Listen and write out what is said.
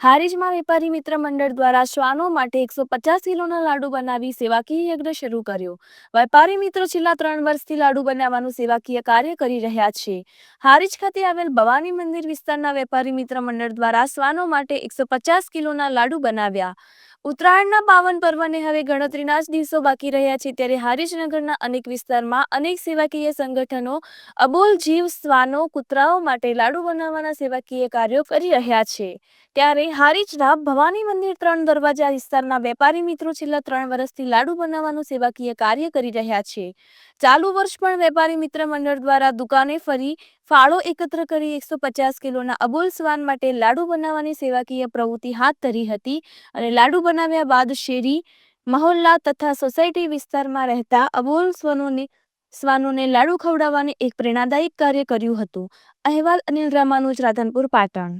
હારીજમાં વેપારી મિત્ર મંડળ દ્વારા શ્વાનો માટે એકસો પચાસ કિલોના લાડુ બનાવી સેવાકીય યજ્ઞ શરૂ કર્યો. વેપારી મિત્રો છેલ્લા ત્રણ વર્ષથી લાડુ બનાવવાનું સેવાકીય કાર્ય કરી રહ્યા છે. હારીજ ખાતે આવેલ ભવાની મંદિર વિસ્તારના વેપારી મિત્ર મંડળ દ્વારા શ્વાનો માટે એકસો પચાસ કિલોના લાડુ બનાવ્યા. ઉત્તરાયણના પાવન પર્વને હવે ગણતરીના જ દિવસો બાકી રહ્યા છે. ત્યારે હારીજનગરના અનેક વિસ્તારમાં અનેક સેવાકીય સંગઠનો અબોલ જીવ શ્વાનો કૂતરાઓ માટે લાડુ બનાવવાના સેવાકીય કાર્યો કરી રહ્યા છે. ત્યારે હારીજના ભવાની મંદિર ત્રણ દરવાજા વિસ્તારના વેપારી મિત્રો છેલ્લા ત્રણ વર્ષથી લાડુ બનાવવાનું સેવાકીય કાર્ય કરી રહ્યા છે. ચાલુ વર્ષ પણ વેપારી મિત્ર મંડળ દ્વારા દુકાને ફરી ફાળો એકત્ર કરી એકસો પચાસ કિલોના અબોલ શ્વાન માટે લાડુ બનાવવાની સેવાકીય પ્રવૃત્તિ હાથ ધરી હતી અને લાડુ બનાવ્યા બાદ શેરી, મહોલ્લા તથા સોસાયટી વિસ્તારમાં રહેતા અબોલ શ્વાનોને શ્વાનોને લાડુ ખવડાવવાની એક પ્રેરણાદાયક કાર્ય કર્યું હતું. અહેવાલ અનિલ રામાનુજ, રાધનપુર, પાટણ.